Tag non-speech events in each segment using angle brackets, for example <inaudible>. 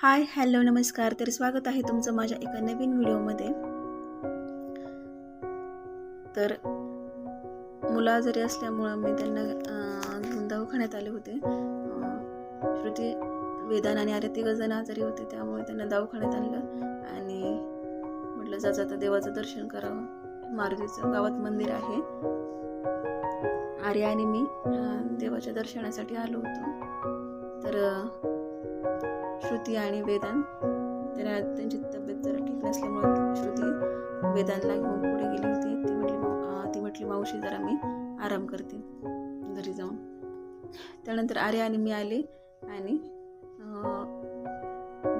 Hi hello नमस्कार. तर स्वागत आहे तुमचं माझ्या एका नवीन व्हिडिओमध्ये. तर मुलं आजारी असल्यामुळं मी त्यांना घेऊन दवाखान्यात आले होते. श्रुती वेदान आणि आरती तिघंजण आजारी होते त्यामुळे त्यांना दवाखान्यात आणलं आणि म्हटलं जा जाता देवाचं दर्शन करावं. मारुतीचं गावात मंदिर आहे. आर्या आणि मी देवाच्या दर्शनासाठी आलो होतो. तर श्रुती आणि वेदांत. त्यांना त्यांची तब्येत जरा ठीक नसल्यामुळे श्रुती वेदांतला घेऊन पुढे गेली होती. ती म्हटली ती म्हटली मावशी जरा मी आराम करते घरी जाऊन. त्यानंतर आर्या आणि मी आले आणि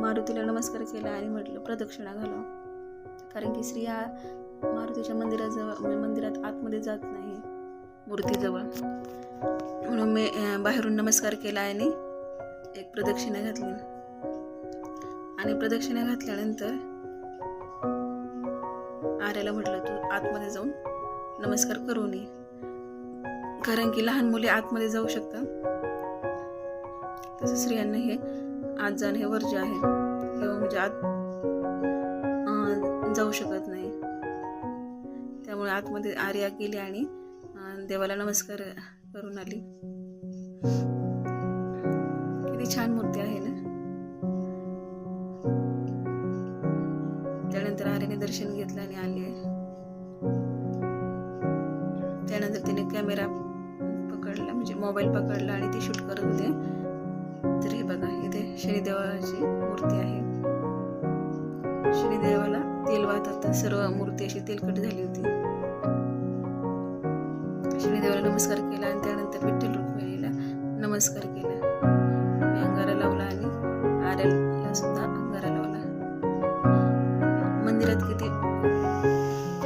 मारुतीला नमस्कार केला आणि म्हटलं प्रदक्षिणा घालावं. कारण की स्त्रिया मारुतीच्या मंदिराजवळ म्हणजे मंदिरात आतमध्ये जात नाही मूर्तीजवळ. म्हणून मी बाहेरून नमस्कार केला आणि एक प्रदक्षिणा घातली. आणि प्रदक्षिणा घातल्यानंतर आर्याला म्हटलं तू आतमध्ये जाऊन नमस्कार करून ये कारण की लहान मुले आतमध्ये जाऊ शकतात. तसं स्त्रियांना हे आत जाणं हे वर्ज्य आहे. किंवा म्हणजे आत जाऊ शकत नाही. त्यामुळे आतमध्ये आर्या गेली आणि देवाला नमस्कार करून आली. किती छान मूर्ती आहे. त्यानंतर आर्याने दर्शन घेतलं आणि आले. त्यानंतर तिने कॅमेरा पकडला म्हणजे मोबाईल पकडला आणि ती शूट करत होते. तर हे बघा इथे शनिदेवाची मूर्ती आहे. शनिदेवाला तेल वाहतात सर्व मूर्ती अशी तेलकट झाली होती. शनिदेवाला नमस्कार केला आणि त्यानंतर विठ्ठल रुक्मिणीला नमस्कार केला.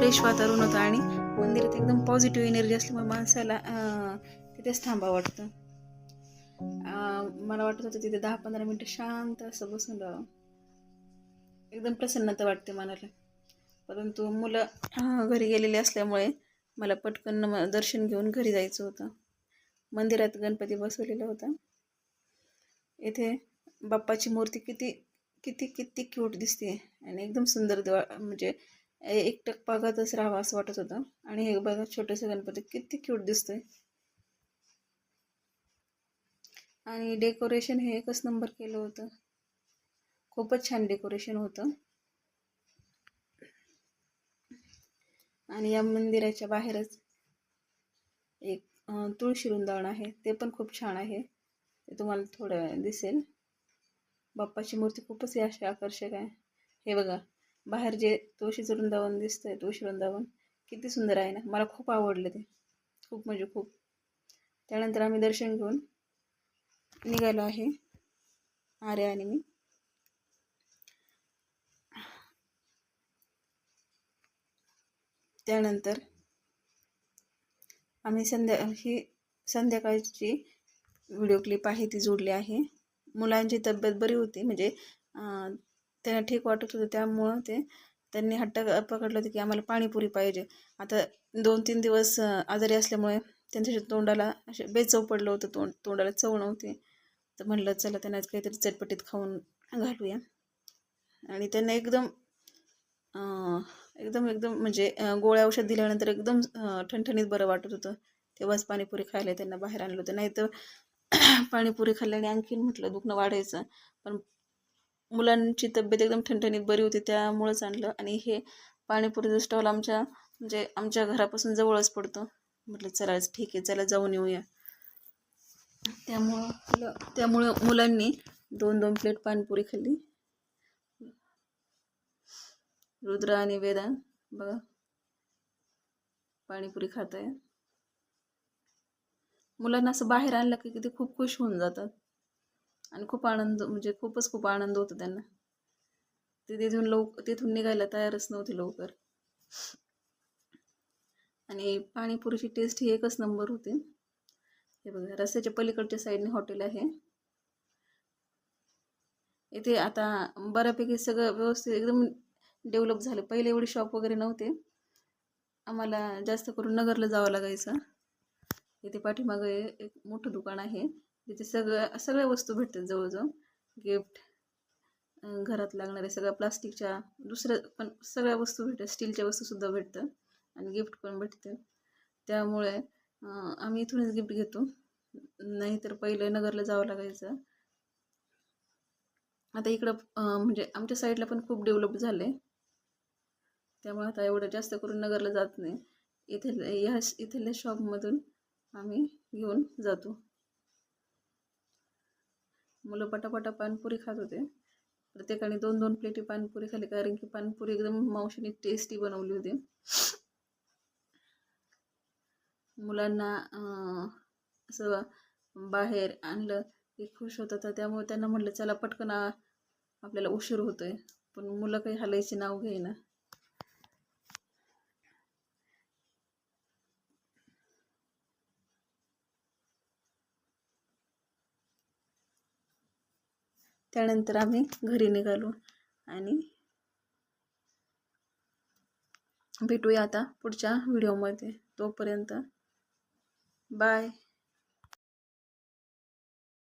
फ्रेश वातावरण होतं आणि मंदिरात एकदम पॉझिटिव्ह एनर्जी असल्यामुळे माणसाला तिथेच थांबा वाटतं. मला वाटत होतं तिथे दहा पंधरा मिनटं शांत असं बसून राहावं. एकदम प्रसन्नता वाटते मनाला. परंतु मुलं घरी गेलेले असल्यामुळे मला पटकन दर्शन घेऊन घरी जायचं होतं. मंदिरात गणपती बसवलेला होता. येथे बाप्पाची मूर्ती किती किती किती क्यूट दिसते. आणि एकदम सुंदर दिवाळ म्हणजे एकटक पागातच राहावं असं वाटत होतं. आणि हे बघा छोटंसं गणपती किती क्यूट दिसतंय. आणि डेकोरेशन हे एकच नंबर केलं होतं. खूपच छान डेकोरेशन होतं. आणि या मंदिराच्या बाहेरच एक तुळशी वृंदावन आहे. ते पण खूप छान आहे. ते तुम्हाला थोड्या दिसेल. बाप्पाची मूर्ती खूपच अशी आकर्षक आहे. हे बघा बाहेर जे तुळशीचं वृंदावन दिसतंय तुळशी वृंदावन किती सुंदर आहे ना. मला खूप आवडलं ते. खूप म्हणजे खूप. त्यानंतर आम्ही दर्शन घेऊन निघालो आहे. आर्या आणि मी. त्यानंतर आम्ही संध्या ही संध्याकाळची व्हिडिओ क्लिप आहे ती जोडली आहे. मुलांची तब्येत बरी होती. म्हणजे त्यांना ठीक वाटत होतं. त्यामुळं ते त्यांनी हट्ट पकडलं होतं की आम्हाला पाणीपुरी पाहिजे. आता दोन तीन दिवस आजारी असल्यामुळे त्यांच्या तोंडाला असे बेचव पडलं होतं. तोंड तोंडाला चव नव्हती. तर म्हणलं चला त्यांना काहीतरी चटपटीत खाऊन घालूया. आणि त्यांना एकदम एकदम एकदम म्हणजे गोळ्या औषध दिल्यानंतर एकदम ठणठणीत बरं वाटत होतं. तेव्हाच पाणीपुरी खायला त्यांना बाहेर आणलं होतं. नाही तर <clears throat> पाणीपुरी खाल्ल्याने आणखीन म्हटलं दुखणं वाढायचं. पण मुलांची तब्येत एकदम ठणठणीत बरी होती त्यामुळंच आणलं. आणि हे पाणीपुरीचं स्टॉल आमच्या म्हणजे आमच्या घरापासून जवळच पडतो. म्हटलं चला ठीक आहे चला जाऊन येऊया. त्यामुळं त्यामुळं मुलांनी दोन दोन प्लेट पाणीपुरी खाल्ली. रुद्र आणि वेदा बघा पाणीपुरी खात आहे मुलांना असं बाहेर आणलं की ते खूप खुश होऊन जातात. आणि खूप आनंद म्हणजे खूपच खूप आनंद होतो त्यांना. ते तिथून लवक तिथून निघायला तयारच नव्हते लवकर. आणि पाणीपुरीची टेस्ट ही एकच नंबर होती. हे बघा रस्त्याच्या पलीकडच्या साईडने हॉटेल आहे. इथे आता बऱ्यापैकी सगळं व्यवस्थित एकदम डेव्हलप झालं. पहिले एवढे शॉप वगैरे नव्हते. आम्हाला जास्त करून नगरला जावं लागायचं. इथे पाठीमागं एक मोठं दुकान आहे. तिथे सगळं सगळ्या वस्तू भेटतात जवळजवळ. गिफ्ट घरात लागणाऱ्या सगळ्या प्लास्टिकच्या दुसऱ्या पण सगळ्या वस्तू भेटतात. स्टीलच्या वस्तूसुद्धा भेटतं आणि गिफ्ट पण भेटतं त्यामुळे आम्ही इथूनच गिफ्ट घेतो. नाहीतर पहिलं नगरला जावं लागायचं. आता इकडं म्हणजे आमच्या साईडला पण खूप डेव्हलप झालं आहे त्यामुळे आता एवढं जास्त करून नगरला जात नाही. इथे ह्या इथल्या शॉपमधून आम्ही घेऊन जातो. मुलं पटापटा पानपुरी खात होते. प्रत्येकाने दोन दोन प्लेटी पानपुरी खाल्ली कारण की पानपुरी एकदम मावशीने टेस्टी बनवली होती. मुलांना असं बाहेर आणलं की खुश होतं. त्यामुळे त्यांना म्हटलं चला पटकन आपल्याला उशीर होतोय. पण मुलं काही हलायची नाव घेईना. त्यानंतर आम्ही घरी निघालो आणि भेटूया आता पुढच्या व्हिडिओमध्ये. तोपर्यंत बाय.